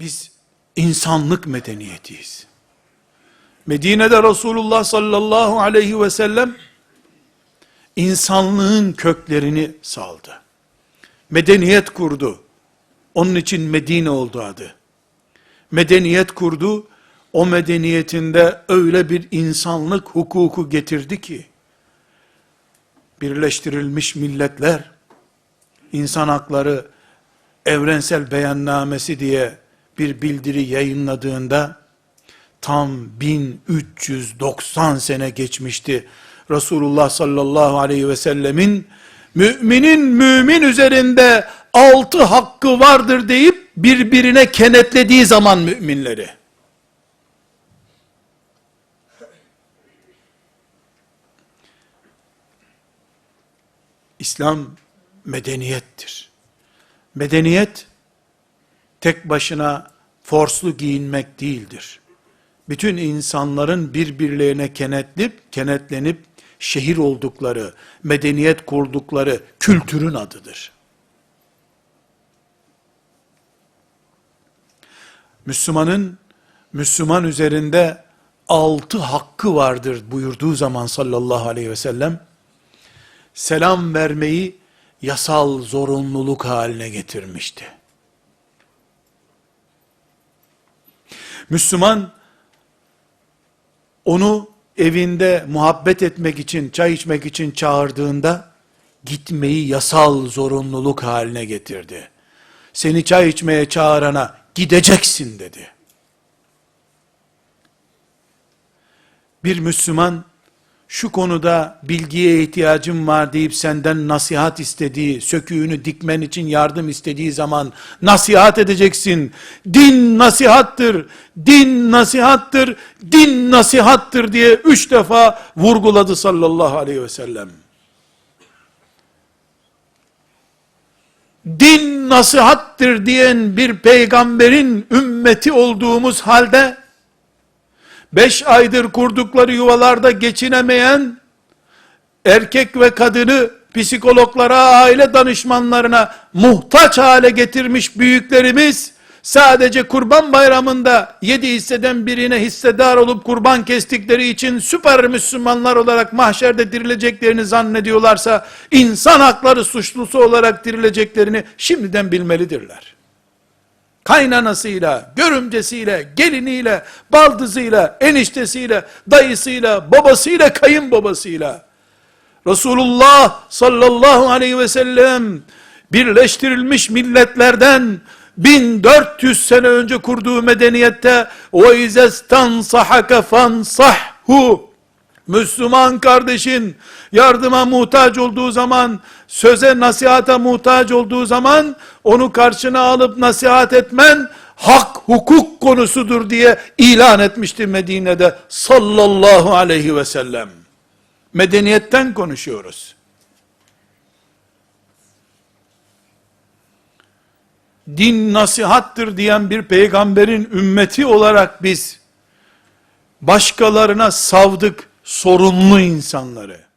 Biz insanlık medeniyetiyiz. Medine'de Resulullah sallallahu aleyhi ve sellem insanlığın köklerini saldı. Medeniyet kurdu. Onun için Medine oldu adı. Medeniyet kurdu. O medeniyetinde öyle bir insanlık hukuku getirdi ki, Birleştirilmiş Milletler, insan hakları evrensel beyannamesi diye bir bildiri yayınladığında, tam 1390 sene geçmişti. Resulullah sallallahu aleyhi ve sellemin müminin mümin üzerinde altı hakkı vardır deyip birbirine kenetlediği zaman müminleri. İslam medeniyettir. Medeniyet tek başına forslu giyinmek değildir. Bütün insanların birbirlerine kenetlip, kenetlenip şehir oldukları, medeniyet kurdukları kültürün adıdır. Müslümanın Müslüman üzerinde altı hakkı vardır buyurduğu zaman sallallahu aleyhi ve sellem selam vermeyi yasal zorunluluk haline getirmişti. Müslüman onu evinde muhabbet etmek için, çay içmek için çağırdığında gitmeyi yasal zorunluluk haline getirdi. Seni çay içmeye çağırana gideceksin dedi. Bir Müslüman şu konuda bilgiye ihtiyacım var deyip senden nasihat istediği, söküğünü dikmen için yardım istediği zaman nasihat edeceksin. Din nasihattır, din nasihattır, din nasihattır diye üç defa vurguladı sallallahu aleyhi ve sellem. Din nasihattır diyen bir peygamberin ümmeti olduğumuz halde, beş aydır kurdukları yuvalarda geçinemeyen erkek ve kadını psikologlara, aile danışmanlarına muhtaç hale getirmiş büyüklerimiz sadece kurban bayramında yedi hisseden birine hissedar olup kurban kestikleri için süper Müslümanlar olarak mahşerde dirileceklerini zannediyorlarsa insan hakları suçlusu olarak dirileceklerini şimdiden bilmelidirler kaynanasıyla, görümcesiyle, geliniyle, baldızıyla, eniştesiyle, dayısıyla, babasıyla, kayınbabasıyla, Resulullah sallallahu aleyhi ve sellem, birleştirilmiş milletlerden, 1400 sene önce kurduğu medeniyette, o izestan sahaka fansahhu, Müslüman kardeşin yardıma muhtaç olduğu zaman, söze nasihata muhtaç olduğu zaman onu karşına alıp nasihat etmen, hak hukuk konusudur diye ilan etmişti Medine'de sallallahu aleyhi ve sellem. Medeniyetten konuşuyoruz. Din nasihattır diyen bir peygamberin ümmeti olarak biz, başkalarına savdık, sorumlu insanları.